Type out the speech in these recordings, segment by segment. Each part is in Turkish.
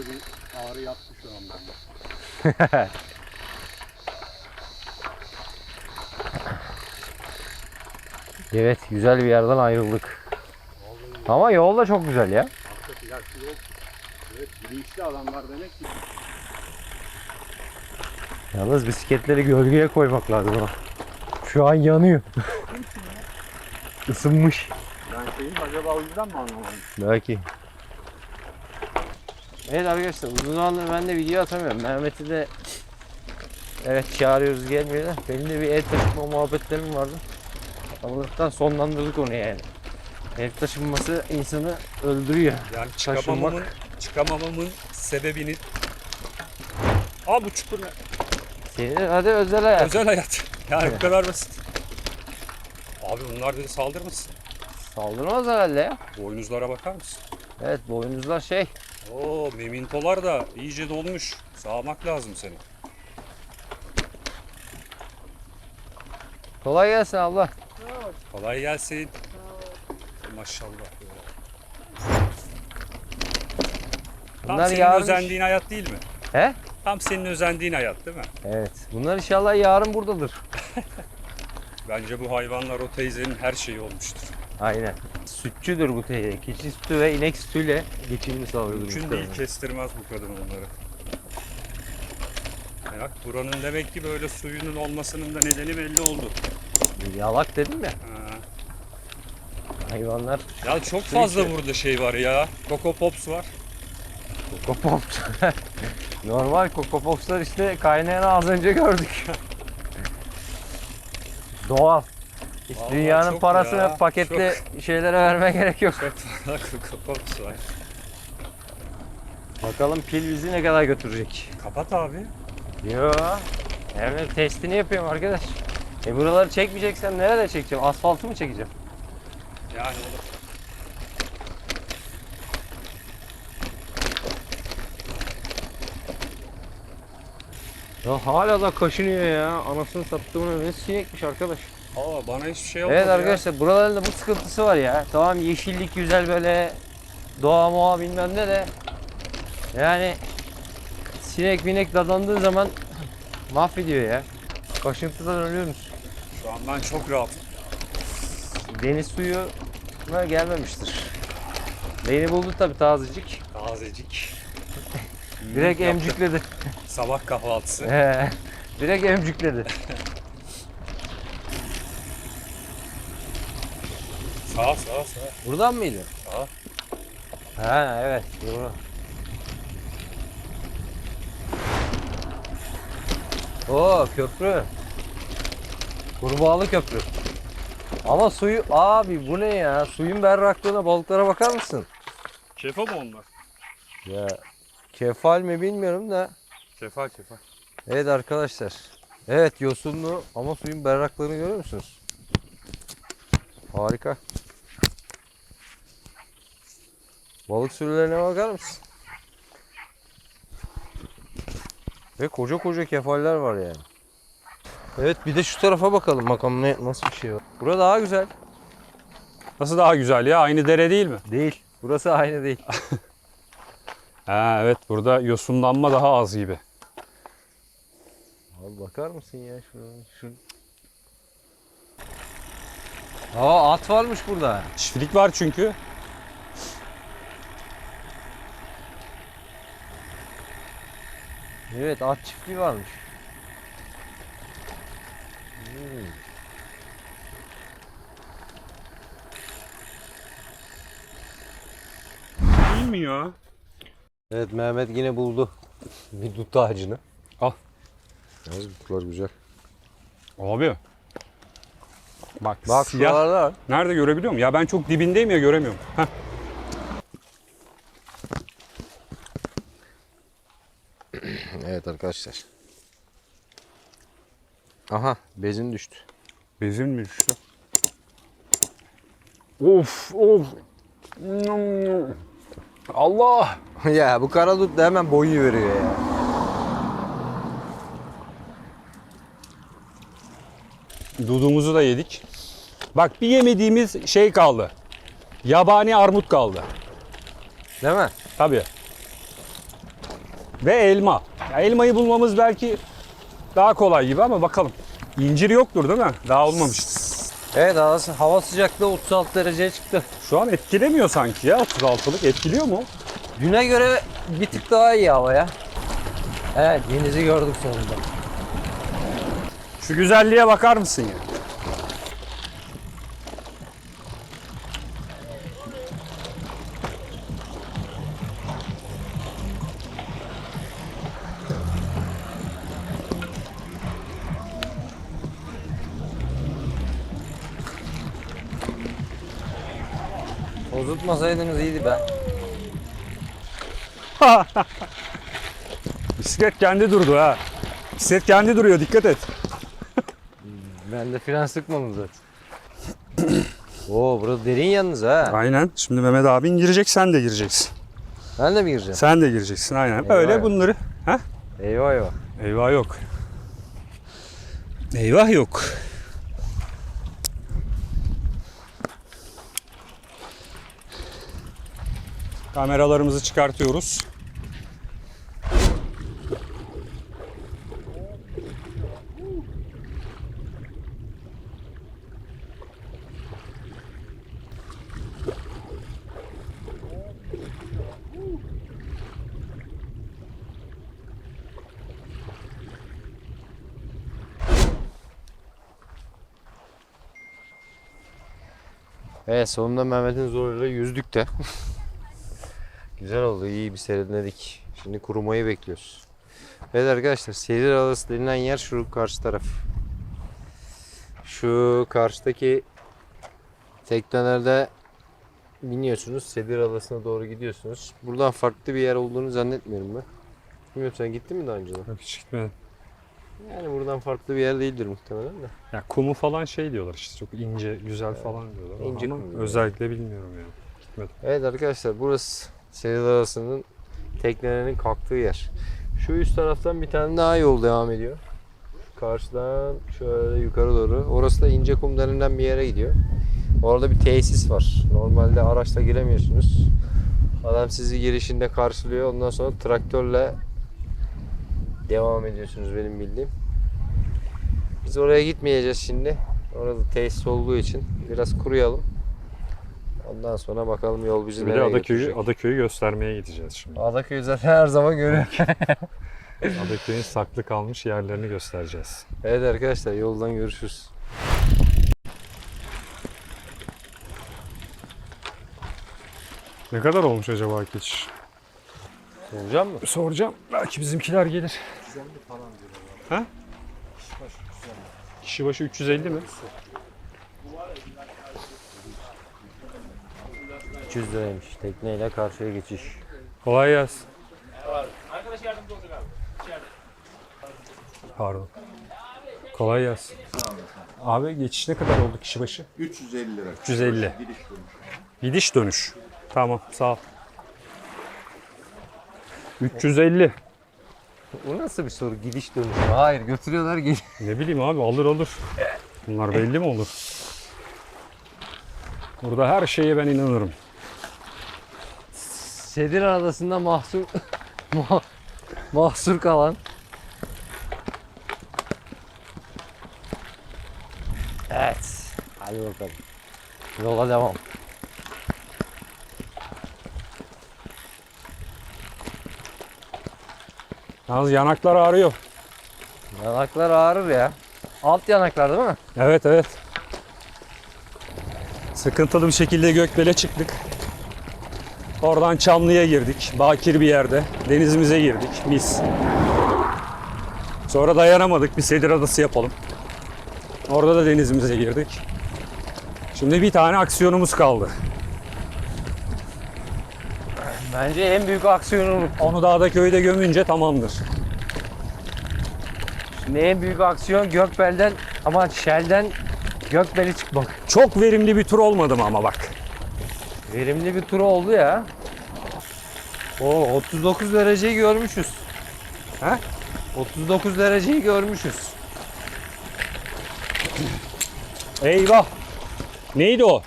bir ağrı yaptı şu an bende. Evet güzel bir yerden ayrıldık. Ama yol da çok güzel ya. Hakikaten yol. Evet bilinçli adamlar demek ki. Yalnız bisikletleri gölgeye koymak lazım ha. Şu an yanıyor. Isınmış. Ben şeyim acaba o yüzden mi anlamadım? Belki. Evet arkadaşlar uzun zamandır ben de video atamıyorum. Mehmet'i de evet çağırıyoruz gelmiyor da benim de bir ev taşıma muhabbetlerim vardı. Allah'tan sonlandırdık onu yani. Ev taşınması insanı öldürüyor. Yani Taşınmak. çıkamamamın, çıkamamamın sebebini... Aa bu çukur ne? Senin hadi özel hayat. Özel hayat. Yani bu kadar basit. Abi bunlar dedi saldırmasın. Saldırmaz herhalde ya. Boynuzlara bakar mısın? Evet boynuzlar şey. Oo memintolar da iyice dolmuş. Sağmak lazım seni. Kolay gelsin abla. Kolay gelsin. Maşallah. Tam Bunlar senin yarın- özendiğin hayat değil mi? He? Tam senin özendiğin hayat değil mi? Evet. Bunlar inşallah yarın buradadır. Bence bu hayvanlar o teyzenin her şeyi olmuştur. Aynen. Sütçüdür bu teyze. Keçi sütü ve inek sütüyle geçimini sağlıyordur. Mümkün değil kestirmez bu kadın onları. Bak buranın demek ki böyle suyunun olmasının da nedeni belli oldu. Yalak dedim ya. Ha. Hayvanlar Ya çok fazla burada şey var ya. Coco Pops var. Coco Pops. Normal Coco Pops'lar işte kaynayanı az önce gördük. Doğal. Vallahi dünyanın çok parasını ya, paketli şeylere vermeye gerek yok. Çok var. Bakalım pil bizi ne kadar götürecek. Kapat abi. Yo. Evet testini yapıyorum arkadaş. E buraları çekmeyeceksem nerede çekeceğim? Asfaltı mı çekeceğim? Yani olur. Ya hala da kaşınıyor ya. Anasını sattığımın ne sinekmiş arkadaş. Aa bana hiçbir şey olmadı Evet ya. arkadaşlar buraların da bu sıkıntısı var ya. Tamam yeşillik güzel böyle doğa moğa bilmem ne de yani sinek minek dadandığı zaman mahvediyor ya. Kaşıntıdan ölüyoruz. Şu an ben çok rahatım. Deniz suyu da gelmemiştir. Beni buldu tabi tazecik. Tazecik. Direkt Yaptı. emcükledi. Sabah kahvaltısı. He, Direkt emcükledi. Sağ sağ sağ. Buradan mıydı? Sağ. Ha evet doğru. Oo köprü. Kurbağalı köprü. Ama suyu abi bu ne ya? Suyun berraklığına balıklara bakar mısın? Kefal mı onlar? Ya kefal mi bilmiyorum da. Kefal kefal. Evet arkadaşlar. Evet yosunlu ama suyun berraklığını görüyor musunuz? Harika. Balık sürülerine bakar mısın? Ve koca koca kefaller var yani. Evet bir de şu tarafa bakalım bakalım ne nasıl bir şey var. Burada daha güzel. Nasıl daha güzel ya? Aynı dere değil mi? Değil. Burası aynı değil. Ha evet burada yosunlanma daha az gibi. Abi bakar mısın ya şuradan şu. Aa at varmış burada. Çiftlik var çünkü. Evet at çiftliği varmış. Hmm. Değil mi ya? Evet Mehmet yine buldu bir dut ağacını. Al. Yalnız dutlar güzel. Abi. Bak, Bak siyah. şuralarda. Nerede görebiliyor muyum? Ya ben çok dibindeyim ya göremiyorum. Heh. Evet arkadaşlar. Aha bezin düştü. Bezin mi düştü? Of of. Allah. ya bu kara dut da hemen boyu veriyor ya. Dudumuzu da yedik. Bak bir yemediğimiz şey kaldı. Yabani armut kaldı. Değil mi? Tabii. ve elma. Ya elmayı bulmamız belki daha kolay gibi ama bakalım. İncir yoktur değil mi? Daha olmamış. Evet hava, hava sıcaklığı 36 dereceye çıktı. Şu an etkilemiyor sanki ya 36'lık. Etkiliyor mu? Düne göre bir tık daha iyi hava ya. Evet denizi gördük sonunda. Şu güzelliğe bakar mısın ya? Bozutmasaydınız iyiydi be. Bisiklet kendi durdu ha. Bisiklet kendi duruyor dikkat et. Ben de fren sıkmadım zaten. Oo burası derin yalnız ha. Aynen. Şimdi Mehmet abin girecek sen de gireceksin. Ben de mi gireceğim? Sen de gireceksin aynen. Eyvah Öyle ya. bunları. Ha? Eyvah eyvah. Eyvah yok. Eyvah yok. Kameralarımızı çıkartıyoruz. Evet sonunda Mehmet'in zoruyla yüzdük de. Güzel oldu iyi bir serinledik. Şimdi kurumayı bekliyoruz. Evet arkadaşlar Sedir Adası denilen yer şu karşı taraf. Şu karşıdaki teknelerde biniyorsunuz. Sedir Adası'na doğru gidiyorsunuz. Buradan farklı bir yer olduğunu zannetmiyorum ben. Bilmiyorum sen gittin mi daha önceden? Yok hiç gitmedim. Yani buradan farklı bir yer değildir muhtemelen de. Ya kumu falan şey diyorlar işte çok ince, güzel falan diyorlar. İnce Ama kum özellikle bilmiyorum yani. Evet arkadaşlar burası Sedir Adası'nın teknelerinin kalktığı yer. Şu üst taraftan bir tane daha yol devam ediyor. Karşıdan şöyle yukarı doğru. Orası da İncekum denilen bir yere gidiyor. Orada bir tesis var. Normalde araçla giremiyorsunuz. Adam sizi girişinde karşılıyor. Ondan sonra traktörle devam ediyorsunuz benim bildiğim. Biz oraya gitmeyeceğiz şimdi. Orada tesis olduğu için biraz kuruyalım. Ondan sonra bakalım yol bizi Bir de nereye Adaköy'ü, götürecek. Adaköy'ü göstermeye gideceğiz şimdi. Adaköy'ü zaten her zaman görüyor. Adaköy'ün saklı kalmış yerlerini göstereceğiz. evet arkadaşlar yoldan görüşürüz. Ne kadar olmuş acaba geçiş? Soracağım mı? Soracağım. Belki bizimkiler gelir. Ha? Kişi başı 350 mi? 300 liraymış tekneyle karşıya geçiş. Kolay gelsin. Pardon. Kolay gelsin. Abi geçiş ne kadar oldu kişi başı? 350 lira. 350. Gidiş dönüş. Gidiş dönüş. Tamam sağ ol. 350. Bu nasıl bir soru? Gidiş dönüş. Hayır götürüyorlar gel. Ne bileyim abi alır olur. Bunlar belli mi olur? Burada her şeye ben inanırım. Sedir Adası'nda mahsur ma- mahsur kalan Evet. Hadi bakalım. Yola devam. Yalnız yanaklar ağrıyor. Yanaklar ağrır ya. Alt yanaklar değil mi? Evet evet. Sıkıntılı bir şekilde Gökbel'e çıktık. Oradan Çamlı'ya girdik. Bakir bir yerde. Denizimize girdik. Mis. Sonra dayanamadık. Bir Sedir Adası yapalım. Orada da denizimize girdik. Şimdi bir tane aksiyonumuz kaldı. Bence en büyük aksiyonu Onu dağda köyde gömünce tamamdır. Şimdi en büyük aksiyon Gökbel'den ama Shell'den Gökbel'e çıkmak. Çok verimli bir tur olmadı mı ama bak. Verimli bir tur oldu ya. O 39 dereceyi görmüşüz. He? 39 dereceyi görmüşüz. Eyvah. Neydi o?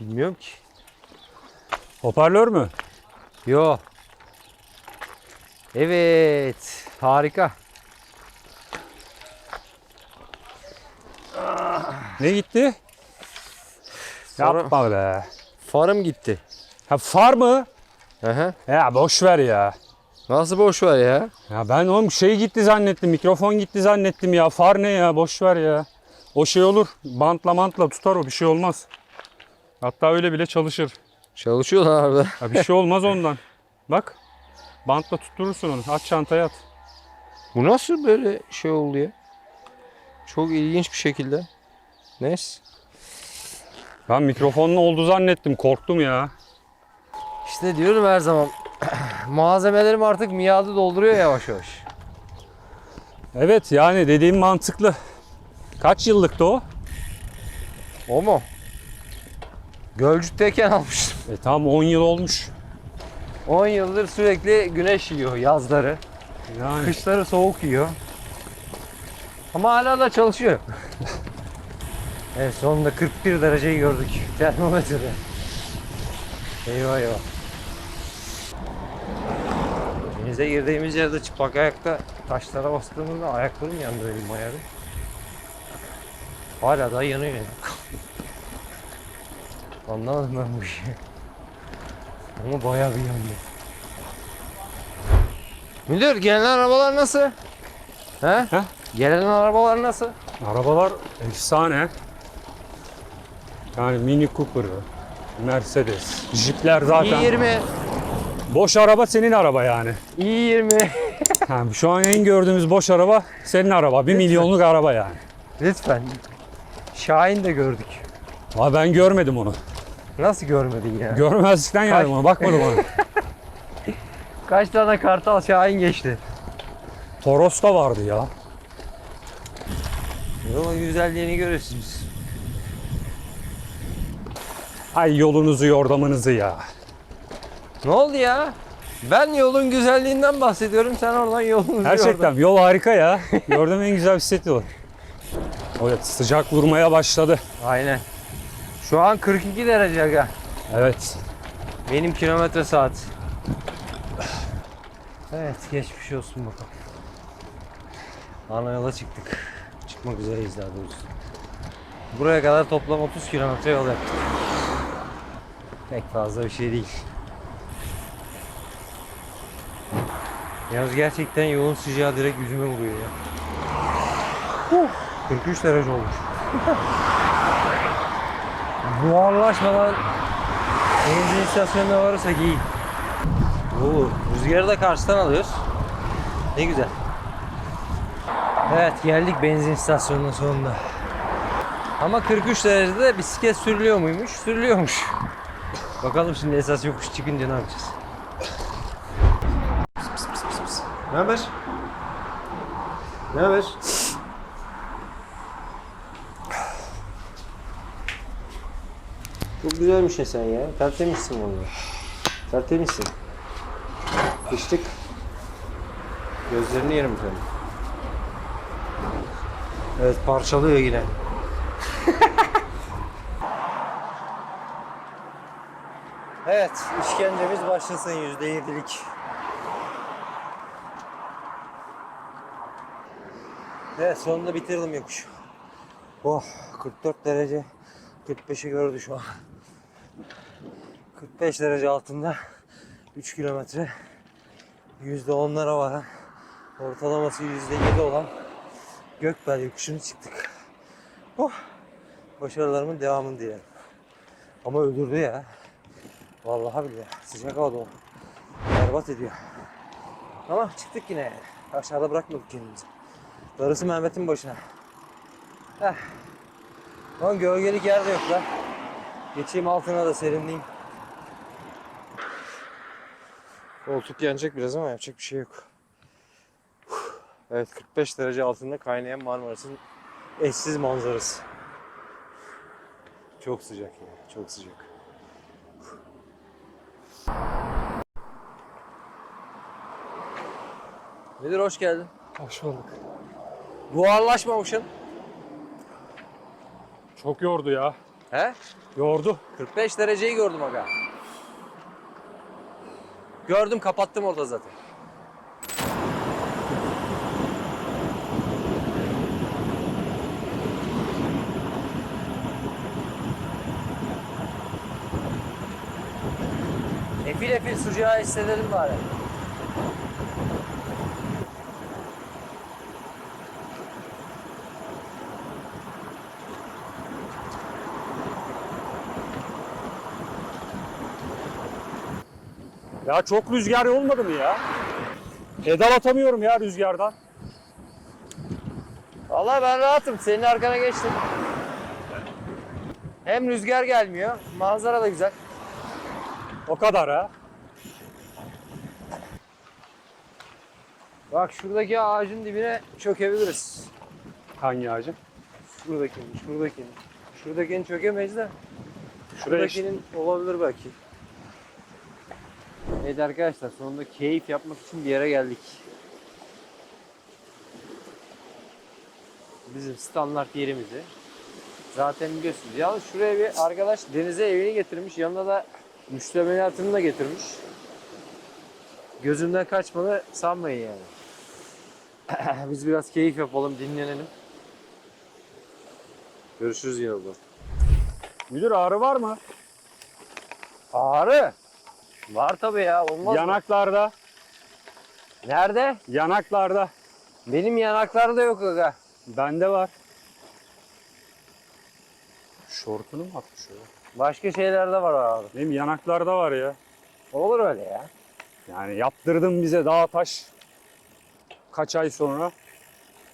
Bilmiyorum ki. Hoparlör mü? Yo. Evet. Harika. Ne gitti? Sonra- Yapma be. Farım gitti. Ha far mı? Aha. Ya boş ver ya. Nasıl boş var ya? Ya ben oğlum şey gitti zannettim. Mikrofon gitti zannettim ya. Far ne ya? Boş ver ya. O şey olur. Bantla mantla tutar o. Bir şey olmaz. Hatta öyle bile çalışır. Çalışıyor lan abi. Ya bir şey olmaz ondan. Bak. Bantla tutturursun onu. At çantaya at. Bu nasıl böyle şey oldu ya? Çok ilginç bir şekilde. Neyse. Ben mikrofonlu oldu zannettim. Korktum ya. İşte diyorum her zaman. Malzemelerim artık miadı dolduruyor yavaş yavaş. Evet yani dediğim mantıklı. Kaç yıllıktı o? O mu? Gölcük'teyken almıştım. E tam 10 yıl olmuş. 10 yıldır sürekli güneş yiyor yazları. Yani Kışları soğuk yiyor. Ama hala da çalışıyor. evet sonunda 41 dereceyi gördük termometrede. Eyvah eyvah. Denize girdiğimiz yerde çıplak ayakta taşlara bastığımızda ayaklarım yandı benim ayarım. Hala da yanıyor. Anlamadım ben bu işi. Ama bayağı bir yandı. Müdür gelen arabalar nasıl? He? He? Gelen arabalar nasıl? arabalar efsane. Yani Mini Cooper'ı, Mercedes, Jeep'ler zaten. i20, Boş araba senin araba yani. i20. Ha, şu an en gördüğümüz boş araba senin araba. Bir milyonluk araba yani. Lütfen. Şahin de gördük. Ama ben görmedim onu. Nasıl görmedin ya? Görmezlikten geldim ona. Bakmadım ona. Kaç tane kartal Şahin geçti? Toros da vardı ya. Yolun güzelliğini görürsünüz. Ay yolunuzu yordamınızı ya. Ne oldu ya? Ben yolun güzelliğinden bahsediyorum. Sen oradan yolun Gerçekten yol harika ya. Gördüğüm en güzel bisiklet yolu. Evet sıcak vurmaya başladı. Aynen. Şu an 42 derece aga. Evet. Benim kilometre saat. Evet geçmiş olsun bakalım. Ana yola çıktık. Çıkmak üzereyiz daha doğrusu. Buraya kadar toplam 30 kilometre yol yaptık. Pek fazla bir şey değil. Yalnız gerçekten yoğun sıcağı direkt yüzüme vuruyor ya. Huh, 43 derece olmuş. Buharlaşmadan Benzin istasyonuna varırsak iyi. Oo, rüzgarı da karşıdan alıyoruz. Ne güzel. Evet geldik benzin istasyonunun sonunda. Ama 43 derecede bisiklet sürülüyor muymuş? Sürülüyormuş. Bakalım şimdi esas yokuş çıkınca ne yapacağız? Ne haber? Ne haber? Çok güzelmiş sen ya. Tertemizsin vallahi. Tertemizsin. Kıştık. Gözlerini yerim senin. Evet parçalıyor yine. evet işkencemiz başlasın yüzde yedilik. Evet sonunda bitirdim yokuş. Oh 44 derece 45'i gördü şu an. 45 derece altında 3 kilometre %10'lara varan ortalaması %7 olan Gökbel yokuşunu çıktık. Oh, başarılarımın devamını dilerim. Ama öldürdü ya. Vallahi billahi sıcak havada o. Berbat ediyor. Ama çıktık yine. Aşağıda bırakmadık kendimizi. Darısı Mehmet'in başına. Heh. Lan gölgelik yer yok lan. Geçeyim altına da serinleyeyim. Koltuk yanacak biraz ama yapacak bir şey yok. Evet 45 derece altında kaynayan Marmaris'in eşsiz manzarası. Çok sıcak ya, çok sıcak. Müdür hoş geldin. Hoş bulduk. Buharlaşmamışsın. Çok yordu ya. He? Yordu. 45 dereceyi gördüm aga. Gördüm kapattım orada zaten. Efil efil sucuğa hissedelim bari. Ya çok rüzgar olmadı mı ya? Pedal atamıyorum ya rüzgardan. Vallahi ben rahatım. Senin arkana geçtim. Hem rüzgar gelmiyor. Manzara da güzel. O kadar ha. Bak şuradaki ağacın dibine çökebiliriz. Hangi ağacı? Şuradakini, şuradakini. Şuradakini çökemeyiz de. Şuradakinin olabilir belki. Evet arkadaşlar sonunda keyif yapmak için bir yere geldik. Bizim standart yerimizi. Zaten biliyorsunuz. Yalnız şuraya bir arkadaş denize evini getirmiş. Yanına da müştemilatını da getirmiş. Gözümden kaçmadı sanmayın yani. Biz biraz keyif yapalım, dinlenelim. Görüşürüz yine burada. Müdür ağrı var mı? Ağrı. Var tabii ya. Olmaz mı? Yanaklarda. Nerede? Yanaklarda. Benim yanaklarda yok aga. Bende var. Şortunu mu atmış o? Başka şeylerde var ağrı. Benim yanaklarda var ya. Olur öyle ya. Yani yaptırdın bize dağ taş. Kaç ay sonra.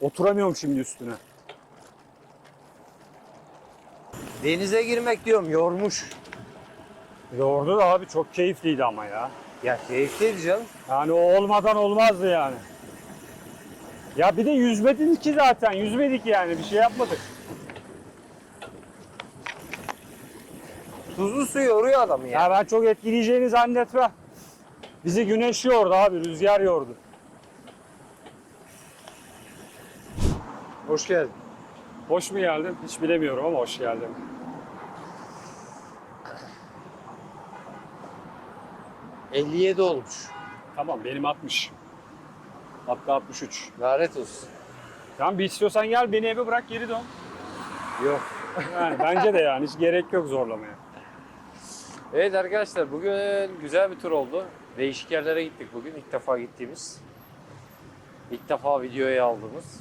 Oturamıyorum şimdi üstüne. Denize girmek diyorum yormuş. Yordu da abi çok keyifliydi ama ya. Ya keyifliydi canım. Yani o olmadan olmazdı yani. Ya bir de yüzmedik ki zaten. Yüzmedik yani. Bir şey yapmadık. Tuzlu su yoruyor adamı ya. Ya ben çok etkileyeceğini zannetmem. Bizi güneş yordu abi. Rüzgar yordu. Hoş geldin. Hoş mu geldin? Hiç bilemiyorum ama hoş geldin. 57 olmuş. Tamam benim 60. Hatta 63. Lanet olsun. Tamam bir istiyorsan gel beni eve bırak geri dön. Yok. Yani bence de yani hiç gerek yok zorlamaya. Evet arkadaşlar bugün güzel bir tur oldu. Değişik yerlere gittik bugün. İlk defa gittiğimiz. İlk defa videoya aldığımız.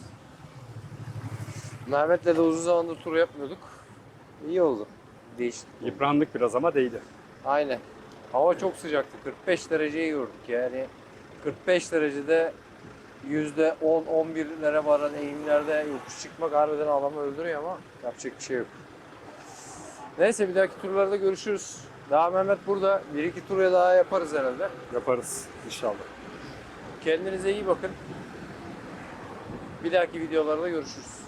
Mehmet'le de uzun zamandır tur yapmıyorduk. İyi oldu. Değişik. Yıprandık biraz ama değdi. Aynen. Hava çok sıcaktı. 45 dereceyi gördük yani. 45 derecede yüzde 10-11'lere varan eğimlerde yokuş çıkmak harbiden adamı öldürüyor ama yapacak bir şey yok. Neyse bir dahaki turlarda görüşürüz. Daha Mehmet burada. Bir iki tur daha yaparız herhalde. Yaparız inşallah. Kendinize iyi bakın. Bir dahaki videolarda görüşürüz.